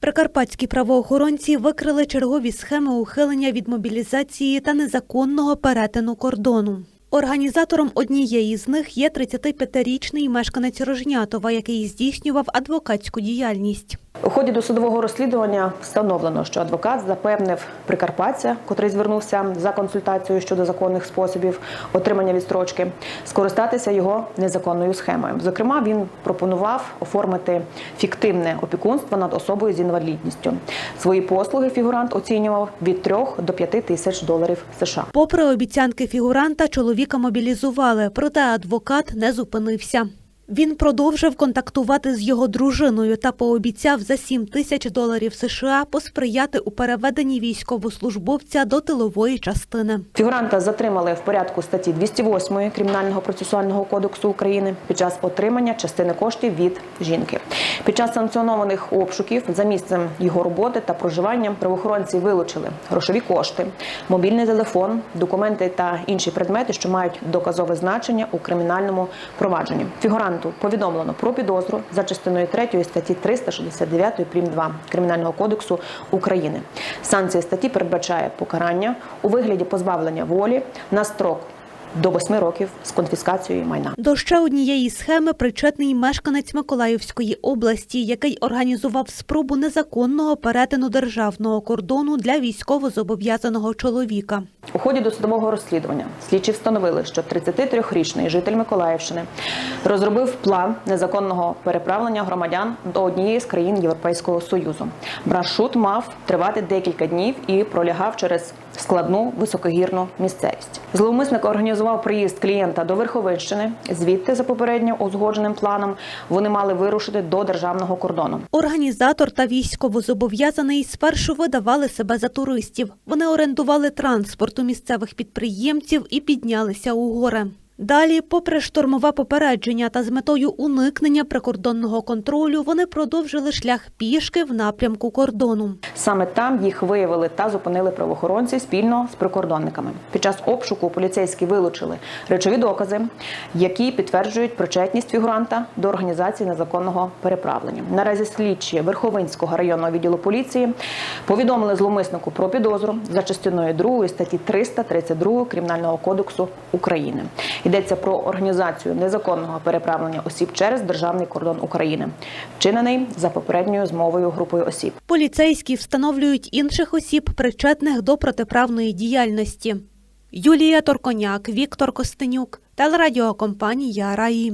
Прикарпатські правоохоронці викрили чергові схеми ухилення від мобілізації та незаконного перетину кордону. Організатором однієї з них є 35-річний мешканець Рожнятова, який здійснював адвокатську діяльність. У ході досудового розслідування встановлено, що адвокат запевнив прикарпатця, котрий звернувся за консультацією щодо законних способів отримання відстрочки, скористатися його незаконною схемою. Зокрема, він пропонував оформити фіктивне опікунство над особою з інвалідністю. Свої послуги фігурант оцінював від 3 до 5 тисяч доларів США. Попри обіцянки фігуранта, чоловіка мобілізували, проте адвокат не зупинився. Він продовжив контактувати з його дружиною та пообіцяв за 7 тисяч доларів США посприяти у переведенні військовослужбовця до тилової частини. Фігуранта затримали в порядку статті 208 Кримінального процесуального кодексу України під час отримання частини коштів від жінки. Під час санкціонованих обшуків за місцем його роботи та проживання правоохоронці вилучили грошові кошти, мобільний телефон, документи та інші предмети, що мають доказове значення у кримінальному провадженні. Фігуранту повідомлено про підозру за частиною 3 статті 369 прим. 2 Кримінального кодексу України. Санкція статті передбачає покарання у вигляді позбавлення волі на строк до 8 років з конфіскацією майна. До ще однієї схеми причетний мешканець Миколаївської області, який організував спробу незаконного перетину державного кордону для військовозобов'язаного чоловіка. У ході досудового розслідування слідчі встановили, що 33-річний житель Миколаївщини розробив план незаконного переправлення громадян до однієї з країн Європейського союзу. Маршрут мав тривати декілька днів і пролягав через складну високогірну місцевість. Зловмисник організував приїзд клієнта до Верховинщини. Звідти, за попередньо узгодженим планом, вони мали вирушити до державного кордону. Організатор та військовозобов'язаний спершу видавали себе за туристів. Вони орендували транспорт у місцевих підприємців і піднялися у гори. Далі, попри штурмове попередження та з метою уникнення прикордонного контролю, вони продовжили шлях пішки в напрямку кордону. Саме там їх виявили та зупинили правоохоронці спільно з прикордонниками. Під час обшуку поліцейські вилучили речові докази, які підтверджують причетність фігуранта до організації незаконного переправлення. Наразі слідчі Верховинського районного відділу поліції повідомили зловмиснику про підозру за частиною 2 статті 332 Кримінального кодексу України. Йдеться про організацію незаконного переправлення осіб через державний кордон України, вчинений за попередньою змовою групою осіб. Поліцейські встановлюють інших осіб, причетних до протиправної діяльності. Юлія Торконяк, Віктор Костенюк, телерадіокомпанія Раї.